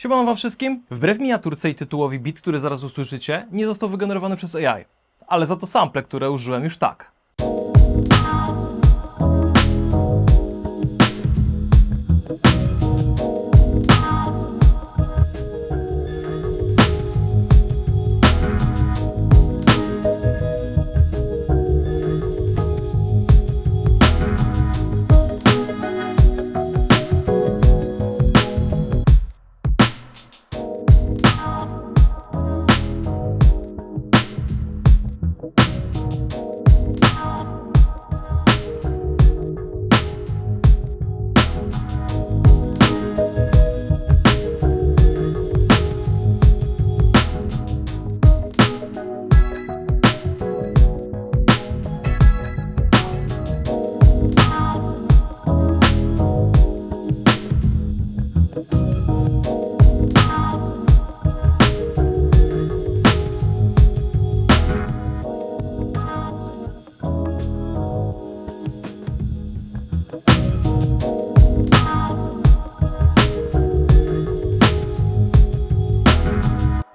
Siemano wam wszystkim. Wbrew miniaturce i tytułowi beat, który zaraz usłyszycie, nie został wygenerowany przez AI. Ale za to sample, które użyłem już tak.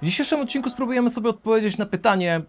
W dzisiejszym odcinku spróbujemy sobie odpowiedzieć na pytanie,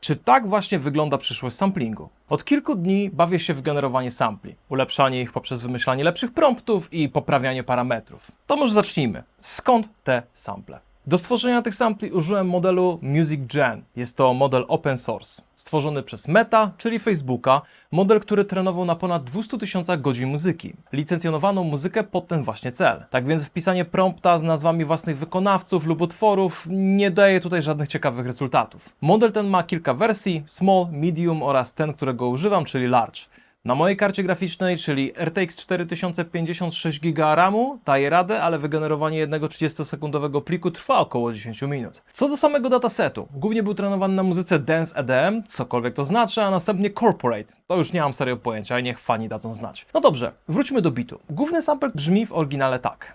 czy tak właśnie wygląda przyszłość samplingu? Od kilku dni bawię się w generowanie sampli, ulepszanie ich poprzez wymyślanie lepszych promptów i poprawianie parametrów. To może zacznijmy. Skąd te sample? Do stworzenia tych sampli użyłem modelu Music Gen. Jest to model open source, stworzony przez Meta, czyli Facebooka, model, który trenował na ponad 200 tysiącach godzin muzyki. Licencjonowaną muzykę pod ten właśnie cel. Tak więc wpisanie prompta z nazwami własnych wykonawców lub utworów nie daje tutaj żadnych ciekawych rezultatów. Model ten ma kilka wersji, small, medium oraz ten, którego używam, czyli large. Na mojej karcie graficznej, czyli RTX 4056 GB RAMu, daje radę, ale wygenerowanie jednego 30-sekundowego pliku trwa około 10 minut. Co do samego datasetu, głównie był trenowany na muzyce Dance EDM, cokolwiek to znaczy, a następnie Corporate. To już nie mam serio pojęcia i niech fani dadzą znać. No dobrze, wróćmy do bitu. Główny sample brzmi w oryginale tak.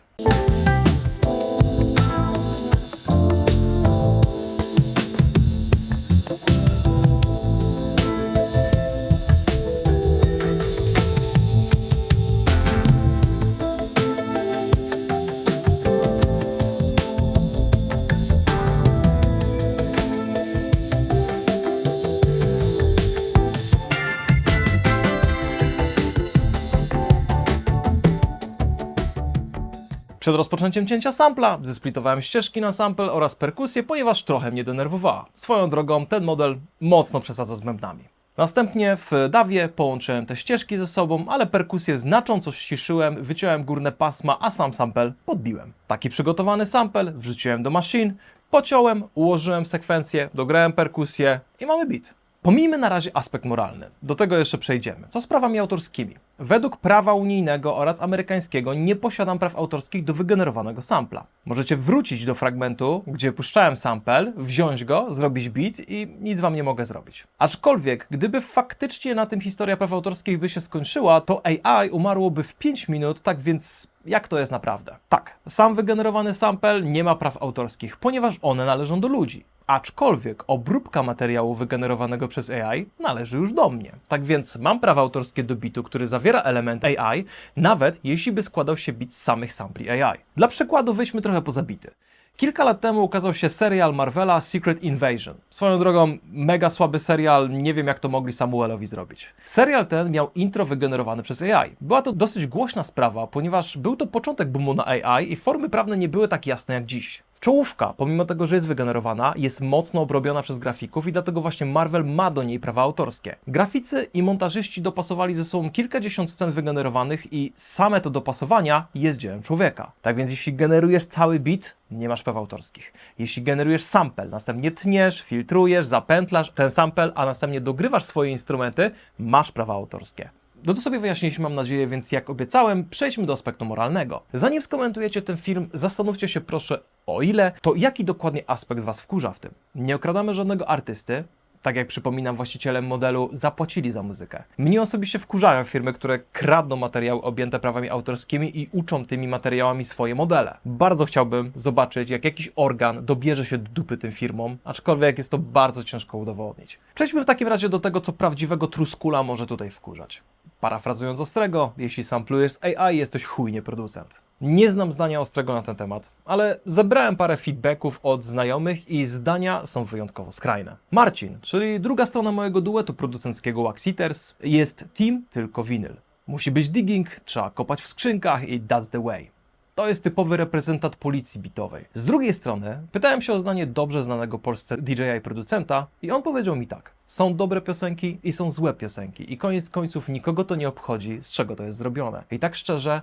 Przed rozpoczęciem cięcia sampla zesplitowałem ścieżki na sample oraz perkusję, ponieważ trochę mnie denerwowała. Swoją drogą ten model mocno przesadza z bębnami. Następnie w dawie połączyłem te ścieżki ze sobą, ale perkusję znacząco ściszyłem, wyciąłem górne pasma, a sam sample podbiłem. Taki przygotowany sample wrzuciłem do machine, pociąłem, ułożyłem sekwencję, dograłem perkusję i mamy beat. Pomijmy na razie aspekt moralny. Do tego jeszcze przejdziemy. Co z prawami autorskimi? Według prawa unijnego oraz amerykańskiego nie posiadam praw autorskich do wygenerowanego sampla. Możecie wrócić do fragmentu, gdzie puszczałem sample, wziąć go, zrobić beat i nic wam nie mogę zrobić. Aczkolwiek, gdyby faktycznie na tym historia praw autorskich by się skończyła, to AI umarłoby w 5 minut, tak więc jak to jest naprawdę? Tak, sam wygenerowany sample nie ma praw autorskich, ponieważ one należą do ludzi. Aczkolwiek obróbka materiału wygenerowanego przez AI należy już do mnie. Tak więc mam prawa autorskie do bitu, który zawiera element AI, nawet jeśli by składał się bit z samych sampli AI. Dla przykładu weźmy trochę poza bity. Kilka lat temu ukazał się serial Marvela Secret Invasion. Swoją drogą, mega słaby serial, nie wiem jak to mogli Samuelowi zrobić. Serial ten miał intro wygenerowane przez AI. Była to dosyć głośna sprawa, ponieważ był to początek boomu na AI i formy prawne nie były tak jasne jak dziś. Czołówka, pomimo tego, że jest wygenerowana, jest mocno obrobiona przez grafików i dlatego właśnie Marvel ma do niej prawa autorskie. Graficy i montażyści dopasowali ze sobą kilkadziesiąt scen wygenerowanych i same to dopasowania jest dziełem człowieka. Tak więc jeśli generujesz cały bit, nie masz praw autorskich. Jeśli generujesz sample, następnie tniesz, filtrujesz, zapętlasz ten sample, a następnie dogrywasz swoje instrumenty, masz prawa autorskie. No to sobie wyjaśniliśmy, mam nadzieję, więc jak obiecałem, przejdźmy do aspektu moralnego. Zanim skomentujecie ten film, zastanówcie się proszę, o ile, to jaki dokładnie aspekt Was wkurza w tym. Nie okradamy żadnego artysty, tak jak przypominam, właścicielem modelu zapłacili za muzykę. Mnie osobiście wkurzają firmy, które kradną materiały objęte prawami autorskimi i uczą tymi materiałami swoje modele. Bardzo chciałbym zobaczyć, jak jakiś organ dobierze się do dupy tym firmom, aczkolwiek jest to bardzo ciężko udowodnić. Przejdźmy w takim razie do tego, co prawdziwego truskula może tutaj wkurzać. Parafrazując Ostrego, jeśli samplujesz AI, jesteś chujnie producent. Nie znam zdania ostrego na ten temat, ale zebrałem parę feedbacków od znajomych i zdania są wyjątkowo skrajne. Marcin, czyli druga strona mojego duetu producenckiego Wax Eaters, jest team tylko winyl. Musi być digging, trzeba kopać w skrzynkach i that's the way. To jest typowy reprezentant policji bitowej. Z drugiej strony, pytałem się o zdanie dobrze znanego Polsce DJ-a i producenta i on powiedział mi tak. Są dobre piosenki i są złe piosenki i koniec końców nikogo to nie obchodzi, z czego to jest zrobione. I tak szczerze,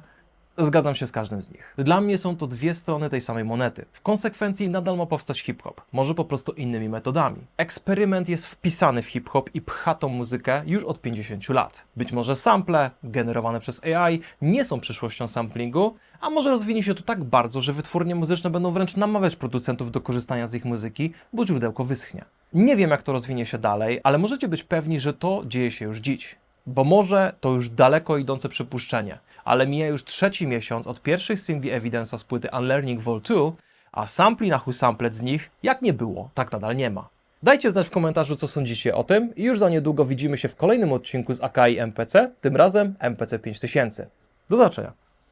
Zgadzam się z każdym z nich. Dla mnie są to dwie strony tej samej monety. W konsekwencji nadal ma powstać hip-hop, może po prostu innymi metodami. Eksperyment jest wpisany w hip-hop i pcha tą muzykę już od 50 lat. Być może sample generowane przez AI nie są przyszłością samplingu, a może rozwinie się to tak bardzo, że wytwórnie muzyczne będą wręcz namawiać producentów do korzystania z ich muzyki, bo źródełko wyschnie. Nie wiem jak to rozwinie się dalej, ale możecie być pewni, że to dzieje się już dziś. Bo może to już daleko idące przypuszczenie, ale mija już trzeci miesiąc od pierwszych singli Evidence'a z płyty Unlearning Vol 2, a sampli na husamplet z nich, jak nie było, tak nadal nie ma. Dajcie znać w komentarzu, co sądzicie o tym i już za niedługo widzimy się w kolejnym odcinku z AKI MPC, tym razem MPC 5000. Do zobaczenia.